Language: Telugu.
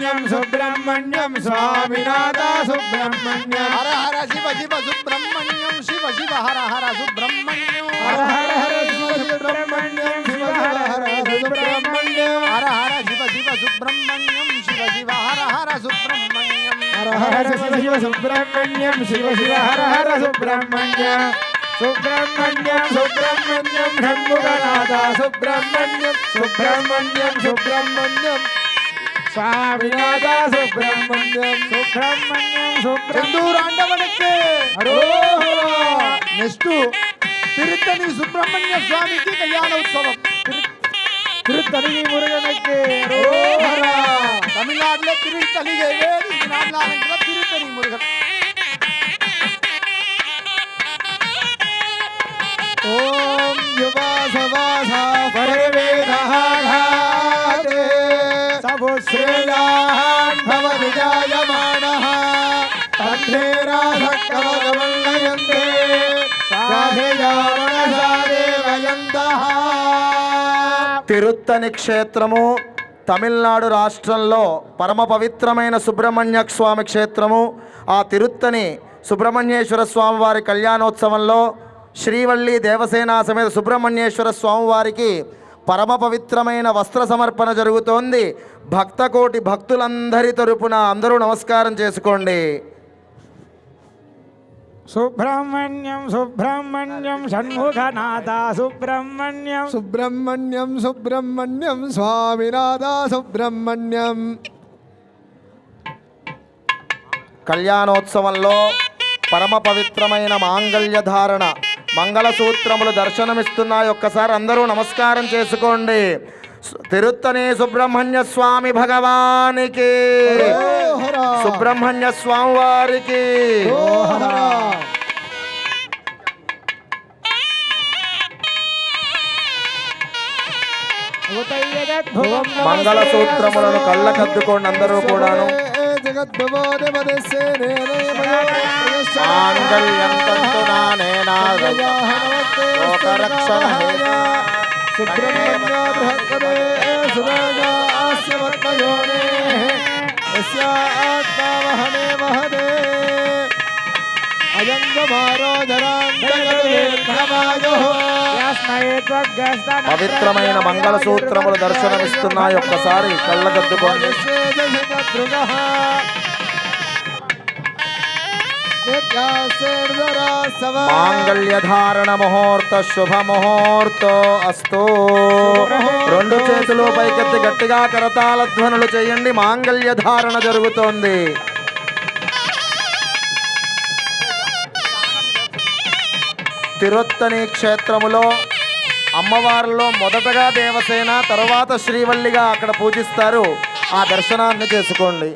सुब्रह्मण्यम सुब्रह्मण्यम स्वामीनाथा सुब्रह्मण्यम हर हर शिव शिव सुब्रह्मण्यम शिव शिव हर हर सुब्रह्मण्यम हर हर हर शिव सुब्रह्मण्यम शिव हर हर सुब्रह्मण्यम हर हर शिव शिव सुब्रह्मण्यम शिव शिव हर हर सुब्रह्मण्यम हर हर शिव शिव सुब्रह्मण्यम शिव शिव हर हर सुब्रह्मण्यम सुब्रह्मण्यम सुब्रह्मण्यम षण्मुखनाथ सुब्रह्मण्यम सुब्रह्मण्यम सुब्रह्मण्यम சுவாமிநாத சுப்பிரமணியம் சுப்பிரமணியம் சுப்பிரந்தூராண்டவனுக்கு நெக்ஸ்ட் திருத்தணி சுப்பிரமணிய சுவாமிக்கு கல்யாண உற்சவம் திருத்தணி முருகனுக்கு தமிழ்நாட்டில் திருத்தணிகை வேறு நாள் తిరుత్తని క్షేత్రము తమిళనాడు రాష్ట్రంలో పరమ పవిత్రమైన సుబ్రహ్మణ్య స్వామి క్షేత్రము. ఆ తిరుత్తని సుబ్రహ్మణ్యేశ్వర స్వామి వారి కళ్యాణోత్సవంలో శ్రీవల్లి దేవసేన సమేత సుబ్రహ్మణ్యేశ్వర స్వామివారికి పరమ పవిత్రమైన వస్త్ర సమర్పణ జరుగుతోంది. భక్తకోటి భక్తులందరి తరపున అందరూ నమస్కారం చేసుకోండి. సుబ్రహ్మణ్యం సుబ్రహ్మణ్యం షణ్ముఖనాథ సుబ్రహ్మణ్యం. సుబ్రహ్మణ్యం సుబ్రహ్మణ్యం స్వామినాథ సుబ్రహ్మణ్యం. కళ్యాణోత్సవంలో పరమ పవిత్రమైన మాంగళ్య ధారణ మంగళసూత్రములు దర్శనమిస్తున్నాయి. ఒక్కసారి అందరూ నమస్కారం చేసుకోండి. తిరుత్తని సుబ్రహ్మణ్య స్వామి భగవానికి. సుబ్రహ్మణ్య స్వామి వారికి. మంగళసూత్రములను కళ్ళకద్దుకోండి అందరూ కూడాను. మాంగళ్యం తంతు నానేనా హేతునా. సుబ్రహ్మణ్య బృహత్పదే సురాగాస్య పద్మయోనే యస్యాత్మావహనే మహదే అయంగమారో పవిత్రమైన మంగళసూత్రములు దర్శనమిస్తున్నాయి ఒక్కసారి కళ్ళగద్దుకోండి మాంగళ్య ధారణ ముహూర్త శుభ ముహూర్తో అస్తు రెండు చేతులు పైకెత్తి గట్టిగా కరతాల ధ్వనులు చేయండి మాంగళ్య ధారణ జరుగుతోంది తిరుత్తని క్షేత్రములో అమ్మవారిలో మొదటగా దేవసేన తరువాత శ్రీవల్లిగా అక్కడ పూజిస్తారు ఆ దర్శనాన్ని చేసుకోండి